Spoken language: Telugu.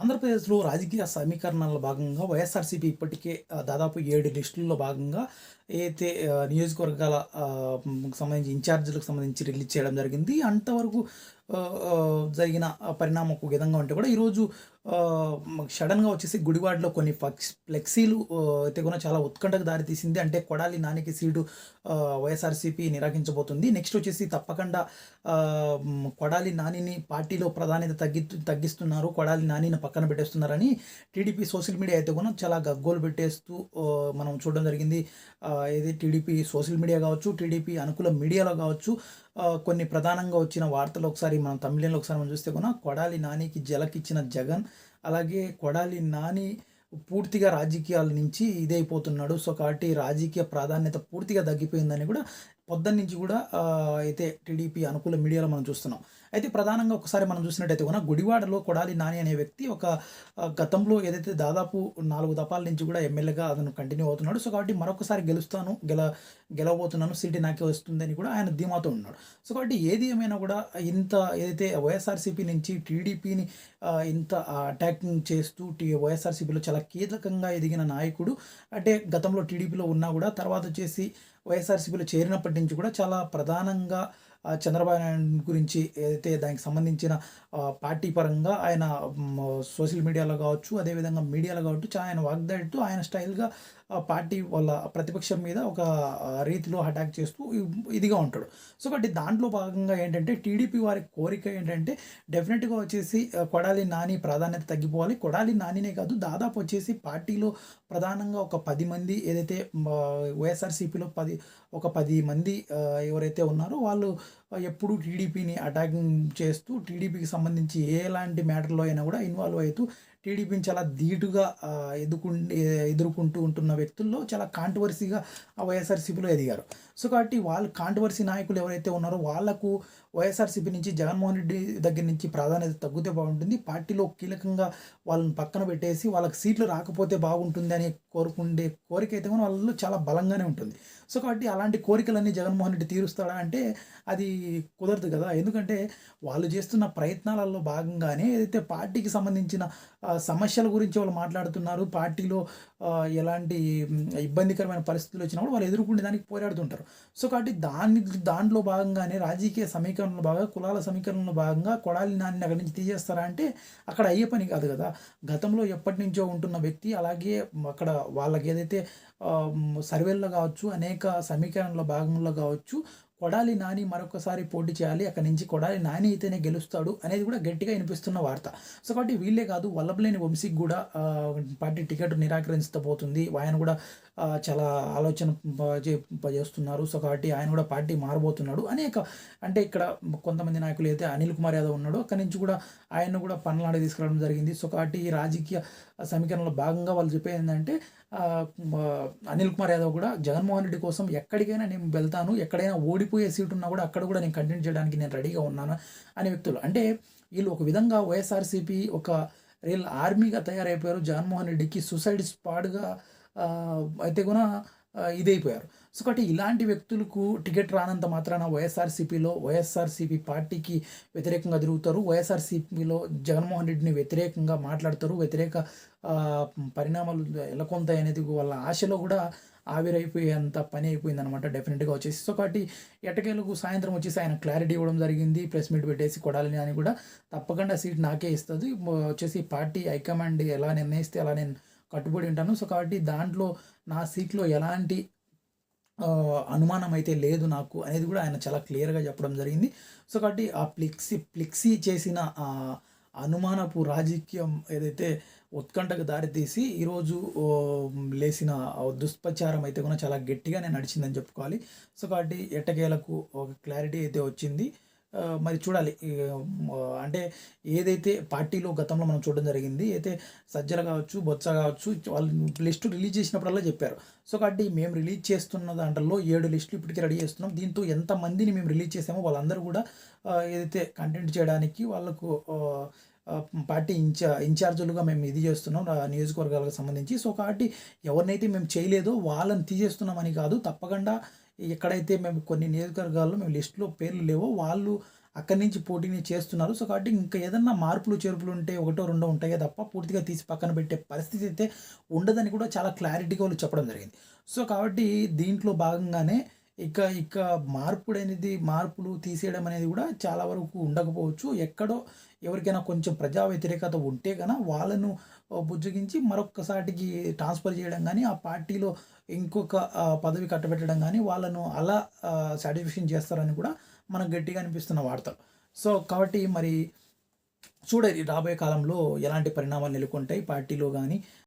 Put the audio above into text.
ఆంధ్రప్రదేశ్లో రాజకీయ సమీకరణల భాగంగా వైఎస్ఆర్సీపీ ఇప్పటికే దాదాపు ఏడు లిస్టుల్లో భాగంగా ఏదైతే నియోజకవర్గాల సంబంధించి ఇన్ఛార్జీలకు సంబంధించి రిలీజ్ చేయడం జరిగింది. అంతవరకు జరిగిన పరిణామం ఒక విధంగా ఉంటే కూడా ఈరోజు సడన్గా వచ్చేసి గుడివాడలో కొన్ని ఫ్లెక్స్ ఫ్లెక్సీలు అయితే కూడా చాలా ఉత్కంఠకు దారితీసింది అంటే కొడాలి నానికి సీటు వైఎస్ఆర్సీపీ నిరాకరించబోతుంది. నెక్స్ట్ వచ్చేసి తప్పకుండా కొడాలి నానిని పార్టీలో ప్రాధాన్యత తగ్గి తగ్గిస్తున్నారు. కొడాలి నానిని పక్కన పెట్టేస్తున్నారని టీడీపీ సోషల్ మీడియా అయితే కూడా చాలా గగ్గోలు పెట్టేస్తూ మనం చూడడం జరిగింది. ఏది టీడీపీ సోషల్ మీడియా కావచ్చు టీడీపీ అనుకూల మీడియాలో కావచ్చు కొన్ని ప్రధానంగా వచ్చిన వార్తలు ఒకసారి మనం తమిళంలో ఒకసారి మనం చూస్తే కూడా కొడాలి నానికి జలకిచ్చిన జగన్ అలాగే కొడాలి నాని పూర్తిగా రాజకీయాల నుంచి ఇదైపోతున్నాడు. సో కాబట్టి రాజకీయ ప్రాధాన్యత పూర్తిగా తగ్గిపోయిందని కూడా పొద్దున్న నుంచి కూడా అయితే టీడీపీ అనుకూల మీడియాలో మనం చూస్తున్నాం. అయితే ప్రధానంగా ఒకసారి మనం చూసినట్టయితే కూడా గుడివాడలో కొడాలి నాని అనే వ్యక్తి ఒక గతంలో ఏదైతే దాదాపు నాలుగు దపాల నుంచి కూడా ఎమ్మెల్యేగా అతను కంటిన్యూ అవుతున్నాడు. సో కాబట్టి మరొకసారి గెలుస్తాను గెల గెలవబోతున్నాను సీటు నాకే వస్తుందని కూడా ఆయన ధీమాతో ఉన్నాడు. సో కాబట్టి ఏది ఏమైనా కూడా ఇంత ఏదైతే వైఎస్ఆర్సీపీ నుంచి టీడీపీని ఇంత అటాకింగ్ చేస్తూ టీ వైఎస్ఆర్సీపీలో చాలా కీలకంగా ఎదిగిన నాయకుడు అంటే గతంలో టీడీపీలో ఉన్నా కూడా తర్వాత వచ్చేసి వైఎస్ఆర్సీపీలో చేరినప్పటి నుంచి కూడా చాలా ప్రధానంగా చంద్రబాబు నాయుడు గురించి ఏదైతే దానికి సంబంధించిన పార్టీ పరంగా ఆయన సోషల్ మీడియాలో కావచ్చు అదేవిధంగా మీడియాలో కావచ్చు ఆయన వాగ్దాడుతూ ఆయన స్టైల్గా పార్టీ వాళ్ళ ప్రతిపక్షం మీద ఒక రీతిలో అటాక్ చేస్తూ ఇదిగా ఉంటాడు. సో కాబట్టి దాంట్లో భాగంగా ఏంటంటే టీడీపీ వారి కోరిక ఏంటంటే డెఫినెట్గా వచ్చేసి కొడాలి నాని ప్రాధాన్యత తగ్గిపోవాలి. కొడాలి నానినే కాదు దాదాపు వచ్చేసి పార్టీలో ప్రధానంగా ఒక పది మంది ఏదైతే వైఎస్ఆర్సీపీలో పది ఒక పది మంది ఎవరైతే ఉన్నారో వాళ్ళు ఎప్పుడు టీడీపీని అటాకింగ్ చేస్తూ టీడీపీకి సంబంధించి ఎలాంటి మ్యాటర్లో అయినా కూడా ఇన్వాల్వ్ అవుతూ టీడీపీని చాలా ధీటుగా ఆ, ఎదుర్కొ ఎదుర్కొంటూ ఉంటున్న వ్యక్తుల్లో చాలా కాంట్రవర్సీగా ఆ వైఎస్ఆర్సీపీలో ఎదిగారు. సో కాబట్టి వాళ్ళు కాంట్రవర్సీ నాయకులు ఎవరైతే ఉన్నారో వాళ్ళకు వైఎస్ఆర్సీపీ నుంచి జగన్మోహన్ రెడ్డి దగ్గర నుంచి ప్రాధాన్యత తగ్గితే బాగుంటుంది. పార్టీలో కీలకంగా వాళ్ళని పక్కన పెట్టేసి వాళ్ళకి సీట్లు రాకపోతే బాగుంటుంది అని కోరుకుండే కోరిక అయితే కూడా వాళ్ళు చాలా బలంగానే ఉంటుంది. సో కాబట్టి అలాంటి కోరికలన్నీ జగన్మోహన్ రెడ్డి తీరుస్తాడా అంటే అది కుదరదు కదా. ఎందుకంటే వాళ్ళు చేస్తున్న ప్రయత్నాలలో భాగంగానే ఏదైతే పార్టీకి సంబంధించిన సమస్యల గురించి వాళ్ళు మాట్లాడుతున్నారు. పార్టీలో ఎలాంటి ఇబ్బందికరమైన పరిస్థితులు వచ్చినప్పుడు వాళ్ళు ఎదుర్కొనే దానికి పోరాడుతుంటారు. సో కాబట్టి దాని దాంట్లో భాగంగానే రాజకీయ సమీకరణలో భాగంగా కులాల సమీకరణలో భాగంగా కొడాలి నాన్ని అక్కడి నుంచి తీసేస్తారా అంటే అక్కడ అయ్యే పని కాదు కదా. గతంలో ఎప్పటి నుంచో ఉంటున్న వ్యక్తి అలాగే అక్కడ వాళ్ళకి ఏదైతే సర్వేల్లో కావచ్చు అనేక సమీకరణల భాగంలో కావచ్చు కొడాలి నాని మరొకసారి పోటీ చేయాలి అక్కడి నుంచి కొడాలి నాని అయితేనే గెలుస్తాడు అనేది కూడా గట్టిగా వినిపిస్తున్న వార్త. సో కాబట్టి వీళ్ళే కాదు వల్లభలేని వంశీకి కూడా పార్టీ టికెట్ నిరాకరించబోతుంది. ఆయన కూడా చాలా ఆలోచన చేస్తున్నారు. సో కాబట్టి ఆయన కూడా పార్టీ మారబోతున్నాడు. అనేక అంటే ఇక్కడ కొంతమంది నాయకులు అయితే అనిల్ కుమార్ యాదవ్ ఉన్నాడో. అక్కడి నుంచి కూడా ఆయన కూడా పనులాడి తీసుకురావడం జరిగింది. సో కాబట్టి ఈ రాజకీయ సమీకరణలో భాగంగా వాళ్ళు చెప్పేది ఏంటంటే అనిల్ కుమార్ యాదవ్ కూడా జగన్మోహన్ రెడ్డి కోసం ఎక్కడికైనా నేను వెళ్తాను ఎక్కడైనా ఓడిపోయే సీటు ఉన్నా కూడా అక్కడ కూడా నేను కంటిన్యూ చేయడానికి నేను రెడీగా ఉన్నాను అనే వ్యక్తులు. అంటే వీళ్ళు ఒక విధంగా వైఎస్ఆర్సీపీ ఒక రియల్ ఆర్మీగా తయారైపోయారు. జగన్మోహన్ రెడ్డికి సూసైడ్ స్పాడ్గా అయితే కూడా ఇదైపోయారు. సో కాబట్టి ఇలాంటి వ్యక్తులకు టికెట్ రానంత మాత్రాన వైఎస్ఆర్సీపీలో వైఎస్ఆర్సీపీ పార్టీకి వ్యతిరేకంగా తిరుగుతారు. వైఎస్ఆర్సీపీలో జగన్మోహన్ రెడ్డిని వ్యతిరేకంగా మాట్లాడతారు. వ్యతిరేక పరిణామాలు ఎలకొంతాయి అనేది వాళ్ళ ఆశలో కూడా ఆవిరైపోయేంత పని అయిపోయింది అనమాట డెఫినెట్గా వచ్చేసి. సో కాబట్టి ఎటకేలకు సాయంత్రం వచ్చేసి ఆయన క్లారిటీ ఇవ్వడం జరిగింది. ప్రెస్ మీట్ పెట్టేసి కొడాలని అని కూడా తప్పకుండా సీట్ నాకే ఇస్తుంది. వచ్చేసి పార్టీ హైకమాండ్ ఎలా నిర్ణయిస్తే అలా నేను కట్టుబడి ఉంటాను. సో కాబట్టి దాంట్లో నా సీట్లో ఎలాంటి అనుమానం అయితే లేదు నాకు అనేది కూడా ఆయన చాలా క్లియర్గా చెప్పడం జరిగింది. సో కాబట్టి ఆ ఫ్లెక్సీ ఫ్లెక్సీ చేసిన ఆ అనుమానపు రాజకీయం ఏదైతే ఉత్కంఠకు దారితీసి ఈరోజు లేసిన దుష్ప్రచారం అయితే కూడా చాలా గట్టిగానే నడిచిందని చెప్పుకోవాలి. సో కాబట్టి ఎట్టకేలకు ఒక క్లారిటీ అయితే వచ్చింది. మరి చూడాలి. అంటే ఏదైతే పార్టీలో గతంలో మనం చూడడం జరిగింది అయితే సజ్జల కావచ్చు బొత్స కావచ్చు వాళ్ళు లిస్టు రిలీజ్ చేసినప్పుడల్లా చెప్పారు. సో కాబట్టి మేము రిలీజ్ చేస్తున్న దాంట్లో ఏడు లిస్టులు ఇప్పటికీ రెడీ చేస్తున్నాం. దీంతో ఎంతమందిని మేము రిలీజ్ చేసామో వాళ్ళందరూ కూడా ఏదైతే కంటెంట్ చేయడానికి వాళ్ళకు పార్టీ ఇన్ఛా ఇన్ఛార్జీలుగా మేము ఇది చేస్తున్నాం నియోజకవర్గాలకు సంబంధించి. సో కాబట్టి ఎవరినైతే మేము చేయలేదో వాళ్ళని తీసేస్తున్నామని కాదు తప్పకుండా ఎక్కడైతే మేము కొన్ని నియోజకవర్గాల్లో మేము లిస్టులో పేర్లు లేవో వాళ్ళు అక్కడి నుంచి పోటీని చేస్తున్నారు. సో కాబట్టి ఇంకా ఏదన్నా మార్పులు చేర్పులు ఉంటే ఒకటో రెండో ఉంటాయో తప్ప పూర్తిగా తీసి పక్కన పెట్టే పరిస్థితి అయితే ఉండదని కూడా చాలా క్లారిటీగా వాళ్ళు చెప్పడం జరిగింది. సో కాబట్టి దీంట్లో భాగంగానే ఇక ఇక మార్పుడు అనేది మార్పులు తీసేయడం అనేది కూడా చాలా వరకు ఉండకపోవచ్చు. ఎక్కడో ఎవరికైనా కొంచెం ప్రజా వ్యతిరేకత ఉంటే కనుక వాళ్ళను బుజ్జగించి మరొక్కసాటికి ట్రాన్స్ఫర్ చేయడం కానీ ఆ పార్టీలో ఇంకొక పదవి కట్టబెట్టడం కానీ వాళ్ళను అలా సాటిస్ఫాక్షన్ చేస్తారని కూడా మనకు గట్టిగా అనిపిస్తున్న వార్తలు సో కాబట్టి మరి చూడాలి రాబోయే కాలంలో ఎలాంటి పరిణామాలు నెలకొంటాయి పార్టీలో కానీ